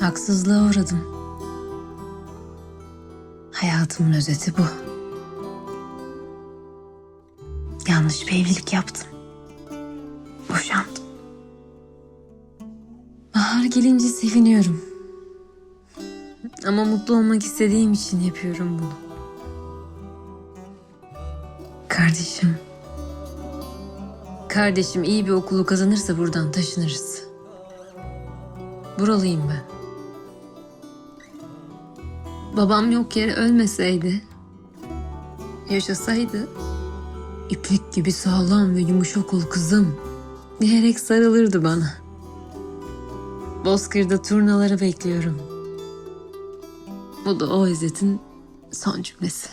Haksızlığa uğradım. Hayatımın özeti bu. Yanlış bir evlilik yaptım. Boşandım. Bahar gelince seviniyorum. Ama mutlu olmak istediğim için yapıyorum bunu. Kardeşim. Kardeşim iyi bir okulu kazanırsa buradan taşınırız. Buralıyım ben. Babam yok yere ölmeseydi, yaşasaydı, ipek gibi sağlam ve yumuşak ol kızım diyerek sarılırdı bana. Bozkır'da turnaları bekliyorum. Bu da o özetin son cümlesi.